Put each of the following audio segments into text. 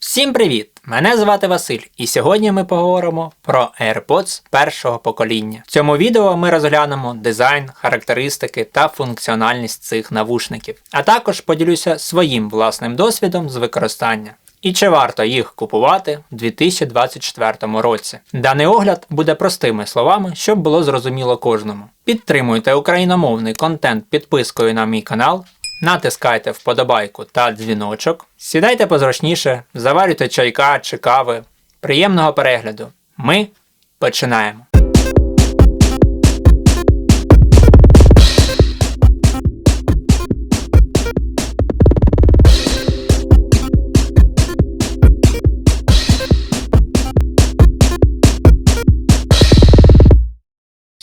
Всім привіт! Мене звати Василь, і сьогодні ми поговоримо про AirPods першого покоління. В цьому відео ми розглянемо дизайн, характеристики та функціональність цих навушників, а також поділюся своїм власним досвідом з використання. І чи варто їх купувати в 2024 році? Даний огляд буде простими словами, щоб було зрозуміло кожному. Підтримуйте україномовний контент підпискою на мій канал, натискайте вподобайку та дзвіночок, сідайте позручніше, заварюйте чайка чи кави. Приємного перегляду! Ми починаємо!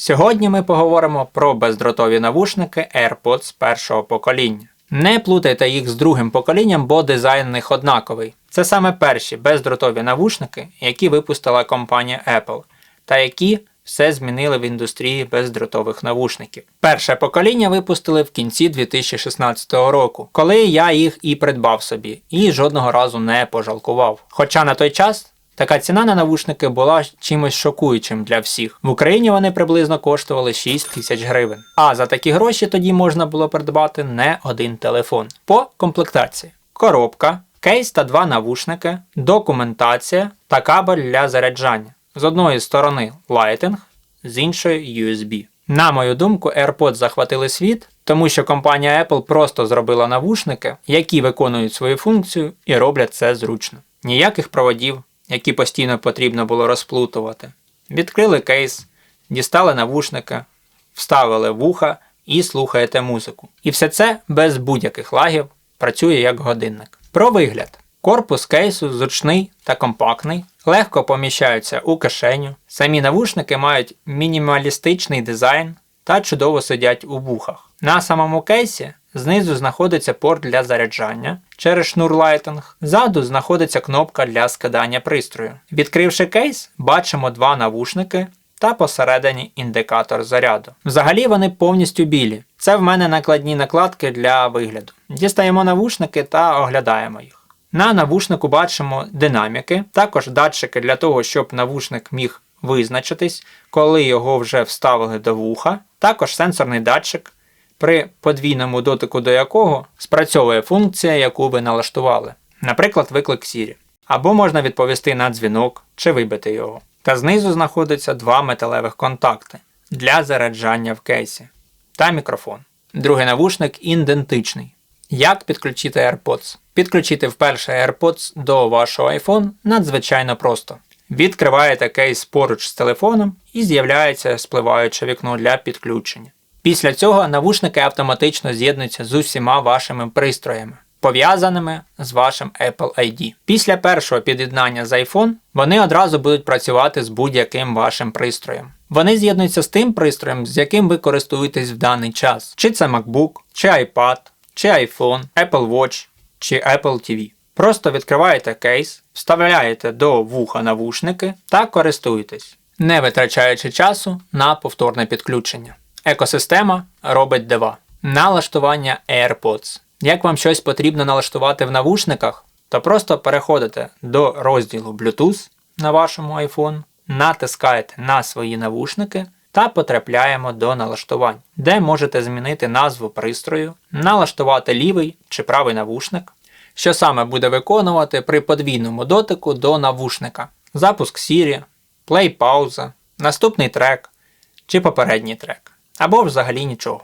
Сьогодні ми поговоримо про бездротові навушники AirPods першого покоління. Не плутайте їх з другим поколінням, бо дизайн них однаковий. Це саме перші бездротові навушники, які випустила компанія Apple, та які все змінили в індустрії бездротових навушників. Перше покоління випустили в кінці 2016 року, коли я їх і придбав собі, і жодного разу не пожалкував. Хоча на той час Така ціна на навушники була чимось шокуючим для всіх. В Україні вони приблизно коштували 6 тисяч гривень. А за такі гроші тоді можна було придбати не один телефон. По комплектації: коробка, кейс та два навушники, документація та кабель для заряджання. З одної сторони Lighting, з іншої USB. На мою думку, AirPods захватили світ, тому що компанія Apple просто зробила навушники, які виконують свою функцію і роблять це зручно. Ніяких проводів, які постійно потрібно було розплутувати. Відкрили кейс, дістали навушники, вставили вуха і слухаєте музику. І все це без будь-яких лагів працює як годинник. Про вигляд. Корпус кейсу зручний та компактний, легко поміщаються у кишеню. Самі навушники мають мінімалістичний дизайн та чудово сидять у вухах. На самому кейсі Знизу знаходиться порт для заряджання через шнур Lighting, ззаду знаходиться кнопка для скидання пристрою. Відкривши кейс, бачимо два навушники та посередині індикатор заряду. Взагалі вони повністю білі. Це в мене накладні накладки для вигляду. Дістаємо навушники та оглядаємо їх. На навушнику бачимо динаміки, також датчики для того, щоб навушник міг визначитись, коли його вже вставили до вуха, також сенсорний датчик при подвійному дотику до якого спрацьовує функція, яку ви налаштували, наприклад, виклик Siri. Або можна відповісти на дзвінок чи вибити його. Та знизу знаходяться два металевих контакти для заряджання в кейсі та мікрофон. Другий навушник ідентичний. Як підключити AirPods? Підключити вперше AirPods до вашого iPhone надзвичайно просто. Відкриваєте кейс поруч з телефоном і з'являється спливаюче вікно для підключення. Після цього навушники автоматично з'єднуються з усіма вашими пристроями, пов'язаними з вашим Apple ID. Після першого під'єднання з iPhone вони одразу будуть працювати з будь-яким вашим пристроєм. Вони з'єднуються з тим пристроєм, з яким ви користуєтесь в даний час. Чи це MacBook, чи iPad, чи iPhone, Apple Watch, чи Apple TV. Просто відкриваєте кейс, вставляєте до вуха навушники та користуєтесь, не витрачаючи часу на повторне підключення. Екосистема робить дива. Налаштування AirPods. Як вам щось потрібно налаштувати в навушниках, то просто переходите до розділу Bluetooth на вашому iPhone, натискаєте на свої навушники та потрапляємо до налаштувань, де можете змінити назву пристрою, налаштувати лівий чи правий навушник, що саме буде виконувати при подвійному дотику до навушника, запуск Siri, плей пауза, наступний трек чи попередній трек або взагалі нічого.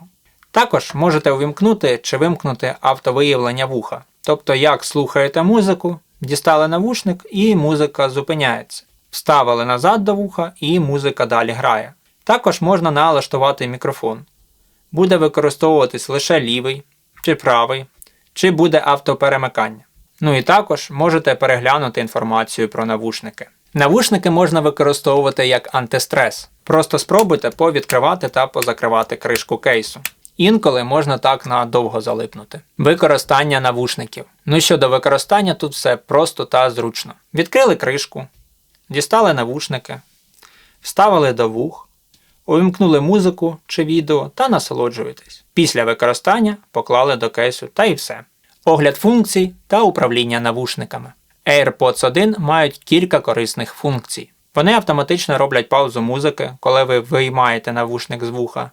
Також можете увімкнути чи вимкнути автовиявлення вуха, тобто як слухаєте музику, дістали навушник і музика зупиняється. Вставили назад до вуха і музика далі грає. Також можна налаштувати мікрофон. Буде використовуватись лише лівий чи правий, чи буде автоперемикання. Ну і також можете переглянути інформацію про навушники. Навушники можна використовувати як антистрес. Просто спробуйте повідкривати та позакривати кришку кейсу. Інколи можна так надовго залипнути. Використання навушників. Ну щодо використання, тут все просто та зручно. Відкрили кришку, дістали навушники, вставили до вух, увімкнули музику чи відео та насолоджуєтесь. Після використання поклали до кейсу та і все. Огляд функцій та управління навушниками. AirPods 1 мають кілька корисних функцій. Вони автоматично роблять паузу музики, коли ви виймаєте навушник з вуха,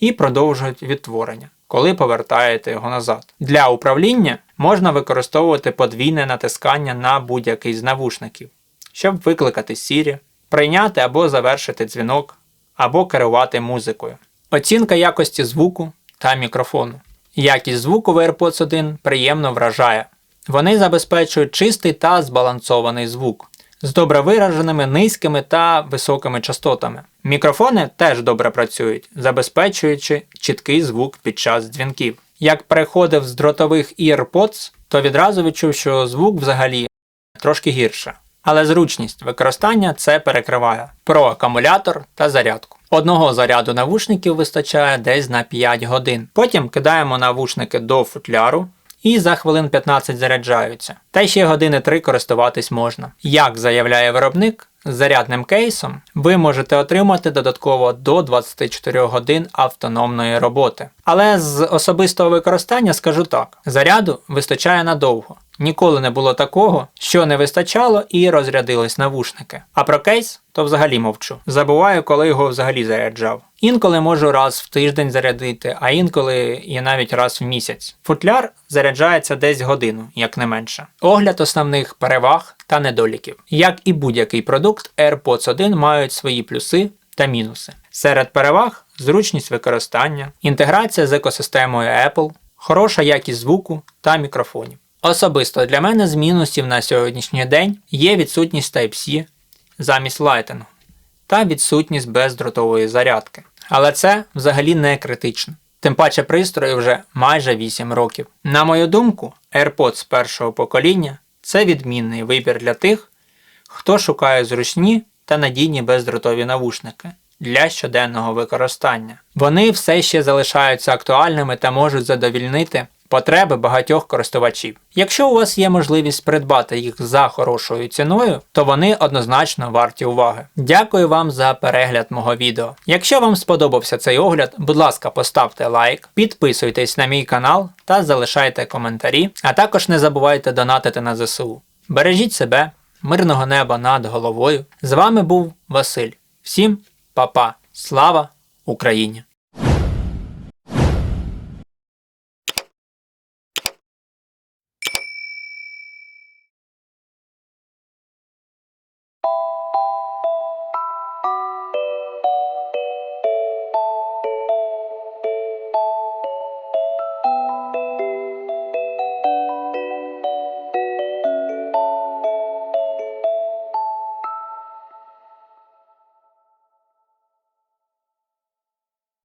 і продовжують відтворення, коли повертаєте його назад. Для управління можна використовувати подвійне натискання на будь-який з навушників, щоб викликати Siri, прийняти або завершити дзвінок, або керувати музикою. Оцінка якості звуку та мікрофону. Якість звуку в AirPods 1 приємно вражає. Вони забезпечують чистий та збалансований звук з добре вираженими низькими та високими частотами. Мікрофони теж добре працюють, забезпечуючи чіткий звук під час дзвінків. Як переходив з дротових AirPods, то відразу відчув, що звук взагалі трошки гірше. Але зручність використання це перекриває про акумулятор та зарядку. Одного заряду навушників вистачає десь на 5 годин. Потім кидаємо навушники до футляру і за хвилин 15 заряджаються. Та ще години 3 користуватись можна. Як заявляє виробник, з зарядним кейсом ви можете отримати додатково до 24 годин автономної роботи. Але з особистого використання скажу так: заряду вистачає надовго. Ніколи не було такого, що не вистачало і розрядились навушники. А про кейс то взагалі мовчу. Забуваю, коли його взагалі заряджав. Інколи можу раз в тиждень зарядити, а інколи і навіть раз в місяць. Футляр заряджається десь годину, як не менше. Огляд основних переваг та недоліків. Як і будь-який продукт, AirPods 1 мають свої плюси та мінуси. Серед переваг зручність використання, інтеграція з екосистемою Apple, хороша якість звуку та мікрофонів. Особисто для мене з мінусів на сьогоднішній день є відсутність Type-C замість Lightning та відсутність бездротової зарядки. Але це взагалі не критично. Тим паче пристрою вже майже 8 років. На мою думку, AirPods першого покоління це відмінний вибір для тих, хто шукає зручні та надійні бездротові навушники для щоденного використання. Вони все ще залишаються актуальними та можуть задовільнити потреби багатьох користувачів. Якщо у вас є можливість придбати їх за хорошою ціною, то вони однозначно варті уваги. Дякую вам за перегляд мого відео. Якщо вам сподобався цей огляд, будь ласка, поставте лайк, підписуйтесь на мій канал та залишайте коментарі, а також не забувайте донатити на ЗСУ. Бережіть себе, мирного неба над головою. З вами був Василь. Всім па-па. Слава Україні!